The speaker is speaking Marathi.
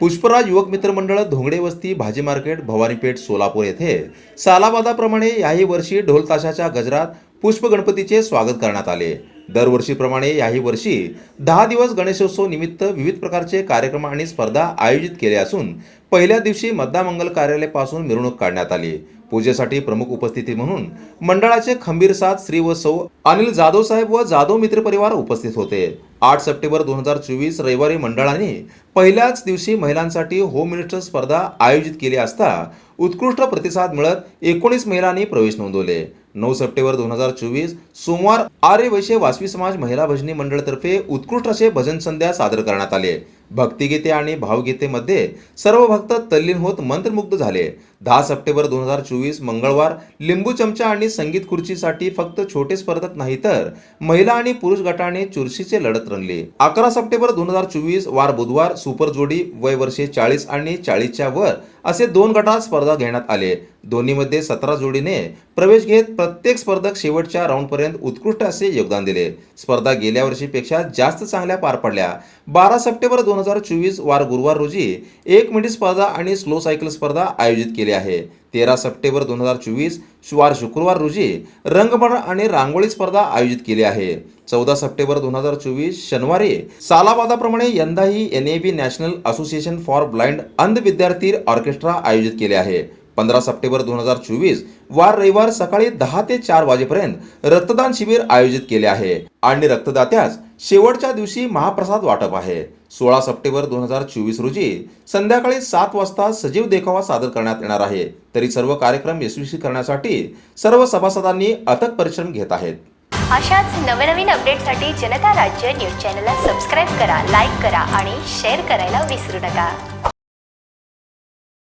पुष्पराज युवक मित्र मंडळ धोंगडे वस्ती भाजी मार्केट भवानीपेठ सोलापूर येथे सालाबादाप्रमाणे याही वर्षी ढोल ताशाच्या गजरात पुष्प गणपतीचे स्वागत करण्यात आले. दरवर्षीप्रमाणे याही वर्षी दहा दिवस गणेशोत्सव निमित्त विविध प्रकारचे कार्यक्रम आणि स्पर्धा आयोजित केले असून पहिल्या दिवशी मद्दामंगल कार्यालयापासून मिरवणूक काढण्यात आली. पूजेसाठी प्रमुख उपस्थिती म्हणून मंडळाचे खंबीर साथ श्री व सौ अनिल जाधव साहेब व जाधव मित्र परिवार उपस्थित होते. आठ सप्टेंबर दोन हजार चोवीस रविवारी मंडळाने पहिल्याच दिवशी महिलांसाठी होम मिनिस्टर स्पर्धा आयोजित केली असता उत्कृष्ट प्रतिसाद मिळत एकोणीस महिलांनी प्रवेश नोंदवले. नऊ सप्टेंबर दोन हजार चोवीस सोमवार आर्य वैश्य वासवी समाज महिला भजनी मंडळतर्फे उत्कृष्ट असे भजन संध्या सादर करण्यात आले. भक्तिगीते आणि भावगीतेमध्ये सर्व भक्त तल्लीन होत मंत्रमुग्ध झाले. दहा सप्टेंबर दोन हजार चोवीस मंगळवार लिंबू चमचा आणि संगीत खुर्चीसाठी फक्त छोटे स्पर्धक नाही तर महिला आणि पुरुष गटाने चुरशीचे लढत रंगले. अकरा सप्टेंबर दोन हजार चोवीस वार बुधवार सुपर जोडी वय वर्षे चाळीस आणि चाळीसच्या वर असे दोन गटात स्पर्धा घेण्यात आले दोन्हीमध्ये सतरा जोडीने प्रवेश घेत प्रत्येक स्पर्धक शेवटच्या राऊंडपर्यंत उत्कृष्ट असे योगदान दिले. स्पर्धा गेल्या वर्षीपेक्षा जास्त चांगल्या पार पडल्या. बारा सप्टेंबर दोन हजार चोवीस वार गुरुवार रोजी एक मिनिट स्पर्धा आणि स्लो सायकल स्पर्धा आयोजित केली आहे. तेरा सप्टेंबर दोन हजार चोवीस शुवार शुक्रवार रोजी रंगमंडळ आणि रांगोळी स्पर्धा आयोजित केली आहे. चौदा सप्टेंबर दोन हजार चोवीस शनिवारी सालाबादाप्रमाणे यंदाही N A B national association for blind अंध विद्यार्थी ऑर्केस्ट्रा आयोजित केले आहे. पंधरा सप्टेंबर दोन हजार चोवीस वार रविवार सकाळी दहा ते चार वाजेपर्यंत रक्तदान शिबिर आयोजित केले आहे. आणि रक्तदात्यास शेवटच्या दिवशी महाप्रसाद वाटप आहे. सोळा सप्टेंबर दोन हजार चोवीस रोजी संध्याकाळी सात वाजता सजीव देखावा सादर करण्यात येणार आहे. तरी सर्व कार्यक्रम यशस्वी करण्यासाठी सर्व सभासदांनी अथक परिश्रम घेत आहेत. अशाच नवनवीन अपडेटसाठी जनता राज्य न्यूज चॅनलला सबस्क्राईब करा लाईक करा आणि शेअर करायला विसरू नका.